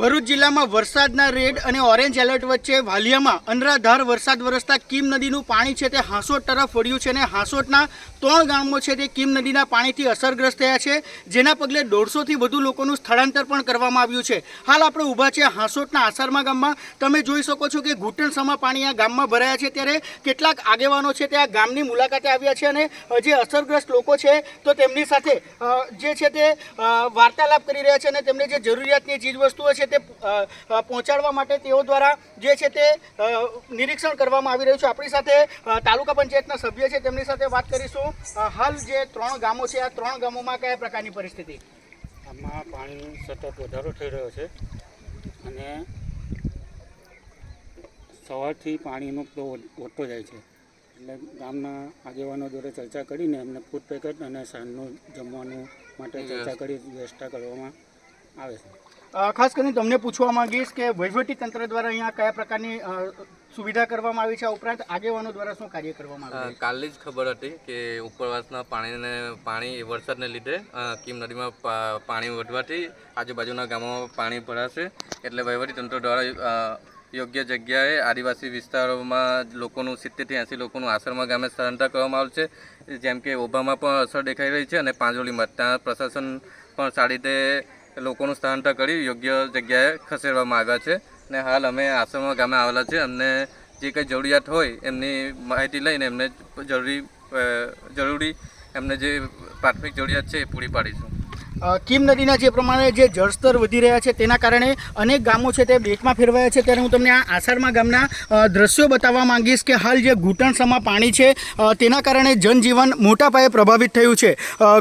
ભરૂચ જિલ્લામાં વરસાદના રેડ અને ઓરેન્જ એલર્ટ વચ્ચે વાલિયામાં અનરાધાર વરસાદ વરસતા કીમ નદીનું પાણી છે તે હાંસોટ તરફ વળ્યું છે અને હાંસોટના ત્રણ ગામો છે તે કીમ નદીના પાણીથી અસરગ્રસ્ત થયા છે, જેના પગલે દોઢસોથી વધુ લોકોનું સ્થળાંતર પણ કરવામાં આવ્યું છે. હાલ આપણે ઊભા છે હાંસોટના આસારમા ગામમાં. તમે જોઈ શકો છો કે ઘૂંટણસમા પાણી આ ગામમાં ભરાયા છે ત્યારે કેટલાક આગેવાનો છે તે આ ગામની મુલાકાતે આવ્યા છે અને જે અસરગ્રસ્ત લોકો છે, તો તેમની સાથે જે છે તે વાર્તાલાપ કરી રહ્યા છે અને તેમને જે જરૂરિયાતની ચીજવસ્તુઓ છે તે પહોંચાડવા માટે તેઓ દ્વારા જે છે તે નિરીક્ષણ કરવામાં આવી રહ્યું છે. આપણી સાથે તાલુકા પંચાયતના સભ્ય છે. તેમની સાથે વાત કરીશું. હાલ જે ત્રણ ગામો છે આ ત્રણ ગામોમાં કયા પ્રકારની પરિસ્થિતિ? આમાં પાણીનો સતત વધારો થઈ રહ્યો છે અને સવારથી પાણીનો ફ્લો વધતો જાય છે. એટલે ગામના આગેવાનો જોડે ચર્ચા કરીને એમને ફૂડ પેકેટ અને સાંજનું જમવાનું માટે ચર્ચા કરી વ્યવસ્થા કરવામાં આવે છે. ખાસ કરીને તમને પૂછવા માંગીશ કે વહીવટી તંત્ર દ્વારા અહીંયા કયા પ્રકારની સુવિધા કરવામાં આવી છે? આ ઉપરાંત આગેવાનો દ્વારા શું કાર્ય કરવામાં આવે છે? કાલની જ ખબર હતી કે ઉપરવાસના પાણીને પાણી વરસાદને લીધે કીમ નદીમાં પાણી વધવાથી આજુબાજુના ગામોમાં પાણી ભરાશે. એટલે વહીવટીતંત્ર દ્વારા યોગ્ય જગ્યાએ આદિવાસી વિસ્તારોમાં લોકોનું સિત્તેરથી એંસી લોકોનું આશ્રમમાં ગામે સ્થળાંતર કરવામાં આવ્યું છે. જેમ કે ઓભામાં પણ અસર દેખાઈ રહી છે અને પાંજોલીમાં ત્યાં પ્રશાસન પણ સારી રીતે લોકોનું સ્થળાંતર કરી યોગ્ય જગ્યાએ ખસેડવામાં આવ્યા છે અને હાલ અમે આશ્રમમાં ગામે આવેલા છે. અમને જે કંઈ જરૂરિયાત હોય એમની માહિતી લઈને એમને જરૂરી જરૂરી એમને જે પ્રાથમિક જરૂરિયાત છે એ પૂરી પાડીશું. કીમ નદીના જે પ્રમાણે જે જળસ્તર વધી રહ્યા છે તેના કારણે અનેક ગામો છે તે બેટમાં ફેરવાયા છે. ત્યારે હું તમને આ આસારમાં ગામના દ્રશ્યો બતાવવા માંગીશ કે હાલ જે ઘૂંટણસમાં પાણી છે તેના કારણે જનજીવન મોટા પાયે પ્રભાવિત થયું છે.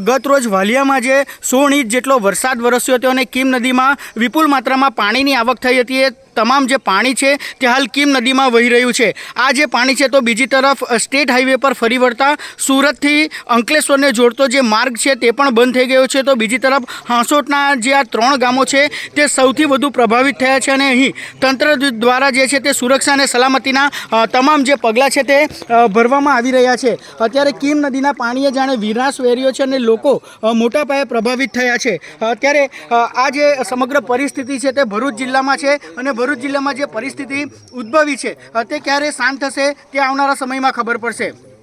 ગત રોજ વાલિયામાં જે સોળ ઇંચ જેટલો વરસાદ વરસ્યો હતો અને કીમ નદીમાં વિપુલ માત્રામાં પાણીની આવક થઈ હતી. એ તમામ જે પાણી છે તે હાલ કીમ નદીમાં વહી રહ્યું છે. આ જે પાણી છે તો બીજી તરફ સ્ટેટ હાઈવે પર ફરી વળતા સુરતથી અંકલેશ્વરને જોડતો જે માર્ગ છે તે પણ બંધ થઈ ગયો છે. તો બીજી તરફ, હાંસોટના જે આ ત્રણ ગામો છે તે સૌથી વધુ પ્રભાવિત થયા છે અને અહીં તંત્ર દ્વારા જે છે તે સુરક્ષા અને સલામતીના તમામ જે પગલાં છે તે ભરવામાં આવી રહ્યા છે. અત્યારે કીમ નદીના પાણીએ જાણે વિનાશ વેર્યો છે અને લોકો મોટા પાયે પ્રભાવિત થયા છે. અત્યારે આ જે સમગ્ર પરિસ્થિતિ છે તે ભરૂચ જિલ્લામાં છે અને ભરૂચ જિલ્લામાં જે પરિસ્થિતિ ઉદ્ભવી છે તે ક્યારે શાંત થશે તે આવનારા સમયમાં ખબર પડશે.